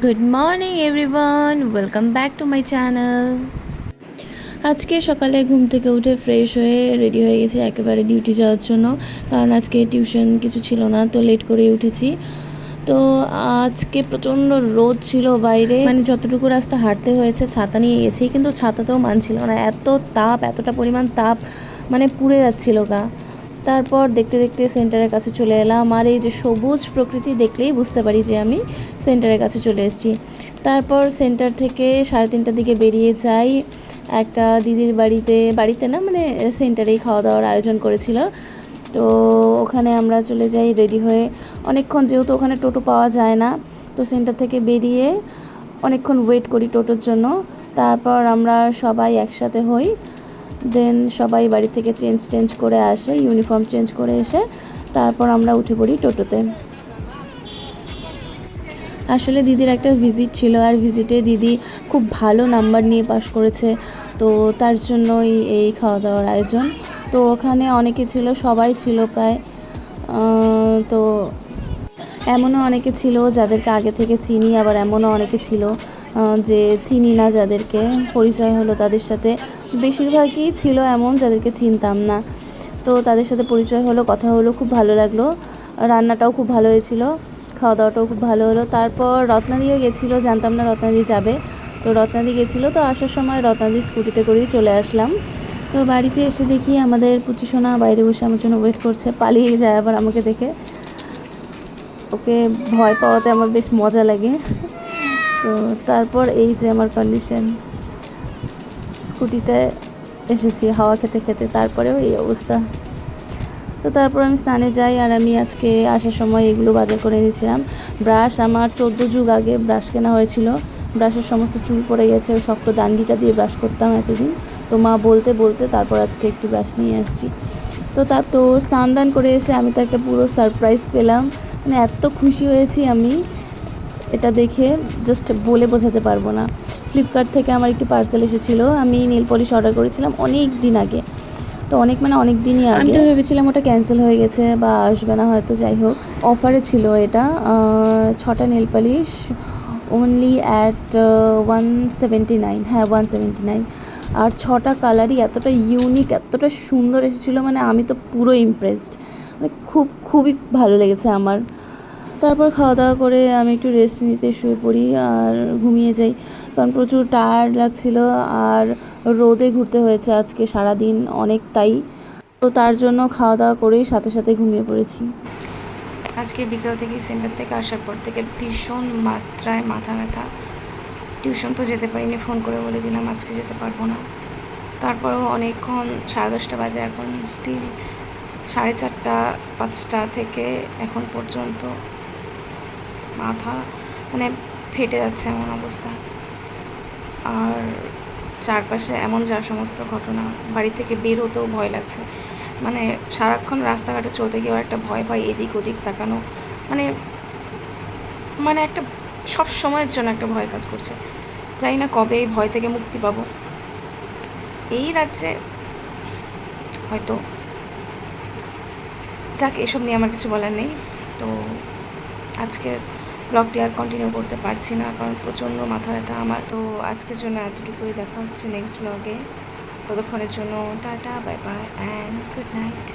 Good morning everyone welcome back to my channel আজকে সকালে ঘুম থেকে উঠে ফ্রেশ হয়ে রেডি হয়ে গেছি একেবারে ডিউটি যাওয়ার জন্য। কারণ আজকে টিউশন কিছু ছিল না, তো লেট করে উঠেছি। তো আজকে প্রচণ্ড রোদ ছিল বাইরে। মানে যতটুকু রাস্তা হাঁটতে হয়েছে, ছাতা নিয়ে গেছি। কিন্তু ছাতাতেও মানছিল না। এত তাপ, এতটা পরিমাণ তাপ মানে পুড়ে যাচ্ছিল গা। তারপর দেখতে দেখতে সেন্টারের কাছে চলে এলাম। আর এই যে সবুজ প্রকৃতি দেখলেই বুঝতে পারি যে আমি সেন্টারের কাছে চলে এসেছি। তারপর সেন্টার থেকে সাড়ে তিনটার দিকে বেরিয়ে যাই। একটা দিদির বাড়িতে বাড়িতে না মানে সেন্টারেই খাওয়া দাওয়ার আয়োজন করেছিল। তো ওখানে আমরা চলে যাই রেডি হয়ে। অনেকক্ষণ যেহেতু ওখানে টোটো পাওয়া যায় না, তো সেন্টার থেকে বেরিয়ে অনেকক্ষণ ওয়েট করি টোটোর জন্য। তারপর আমরা সবাই একসাথে হই। দেন সবাই বাড়ি থেকে চেঞ্জ টেঞ্জ করে আসে, ইউনিফর্ম চেঞ্জ করে এসে তারপর আমরা উঠে পড়ি টোটোতে। আসলে দিদির একটা ভিজিট ছিল আর ভিজিটে দিদি খুব ভালো নাম্বার নিয়ে পাশ করেছে, তো তার জন্যই এই খাওয়া দাওয়ার আয়োজন। তো ওখানে অনেকে ছিল, সবাই ছিল প্রায়। তো এমনও অনেকে ছিল যাদেরকে আগে থেকে চিনি, আবার এমনও অনেকে ছিল যে চিনি না যাদেরকে। পরিচয় হলো তাদের সাথে। বেশিরভাগই ছিল এমন যাদেরকে চিনতাম না। তো তাদের সাথে পরিচয় হলো, কথা হলো, খুব ভালো লাগল। রান্নাটাও খুব ভালো হয়েছিল খাওয়া দাওয়াটাও খুব ভালো হলো। তারপর রত্নাদিও গেছিল, জানতাম না রত্নাদি যাবে। তো রত্নাদি গেছিল, তো আসার সময় রত্নাদি স্কুটিতে করেই চলে আসলাম। তো বাড়িতে এসে দেখি আমাদের পুচিসোনা বাইরে বসে আমার জন্য ওয়েট করছে, পালিয়ে যায় আবার আমাকে দেখে। ওকে ভয় পাওয়াতে আমার বেশ মজা লাগে। তো তারপর এই যে আমার কন্ডিশন স্কুটিতে এসেছি, হাওয়া খেতে খেতে। তারপরেও এই অবস্থা। তো তারপর আমি স্নানে যাই আর আমি আজকে আসার সময় এগুলো বাজার করে এনেছিলাম। ব্রাশ আমার চোদ্দ যুগ আগে ব্রাশ কেনা হয়েছিল। ব্রাশের সমস্ত চুল পড়ে গেছে, ওই শক্ত ডান্ডিটা দিয়ে ব্রাশ করতাম এতদিন। তো মা বলতে বলতে তারপর আজকে একটু ব্রাশ নিয়ে আসছি। তো তার, তো স্নান দান করে এসে আমি তো একটা পুরো সারপ্রাইজ পেলাম। মানে এত খুশি হয়েছি আমি। এটা দেখে জাস্ট বলে বোঝাতে পারব না। ফ্লিপকার্ট থেকে আমার একটি পার্সেল এসেছিল। আমি নীল পলিশ অর্ডার করেছিলাম অনেক দিন আগে। তো অনেক মানে অনেক দিনই আগে। আমি তো ভেবেছিলাম ওটা ক্যান্সেল হয়ে গেছে বা আসবে না হয়তো যাই হোক। অফারে ছিল এটা ছটা nail polish only at one seventy nine হ্যাঁ ওয়ান সেভেন্টি নাইন আর ছটা কালারই এতটা ইউনিক এতটা সুন্দর এসেছিল মানে আমি তো পুরো ইমপ্রেসড মানে খুব খুবই ভালো লেগেছে আমার। তারপর খাওয়া দাওয়া করে আমি একটু রেস্ট নিতে শুয়ে পড়ি আর ঘুমিয়ে যাই। কারণ প্রচুর টায়ার্ড লাগছিল আর রোদে ঘুরতে হয়েছে আজকে সারাদিন অনেকটাই। তো তার জন্য খাওয়া দাওয়া করেই সাথে সাথে ঘুমিয়ে পড়েছি। আজকে বিকাল থেকে সেন্টার থেকে আসার পর থেকে ভীষণ মাত্রায় মাথা ব্যথা। টিউশন তো যেতে পারিনি ফোন করে বলে দিলাম আজকে যেতে পারব না। তারপরেও অনেকক্ষণ সাড়ে দশটা বাজে, এখন স্টিল সাড়ে চারটা, পাঁচটা থেকে এখন পর্যন্ত মাথা মানে ফেটে যাচ্ছে এমন অবস্থা। আর চারপাশে এমন যা সমস্ত ঘটনা, বাড়ি থেকে বের হতেও ভয় লাগছে। মানে সারাক্ষণ রাস্তাঘাটে চলতে গিয়েও একটা ভয় পাই এদিক ওদিক তাকানো। মানে মানে একটা সব সময়ের জন্য একটা ভয় কাজ করছে। জানি না কবে এই ভয় থেকে মুক্তি পাব। এই রাজ্যে হয়তো যাক, এসব নিয়ে আমার কিছু বলার নেই। তো আজকে ব্লগটি আর কন্টিনিউ করতে পারছি না, কারণ প্রচণ্ড মাথা ব্যথা। আমার তো আজকের জন্য এতটুকুই দেখা হচ্ছে নেক্সট ব্লগে ততক্ষণের জন্য ta ta bye bye and good night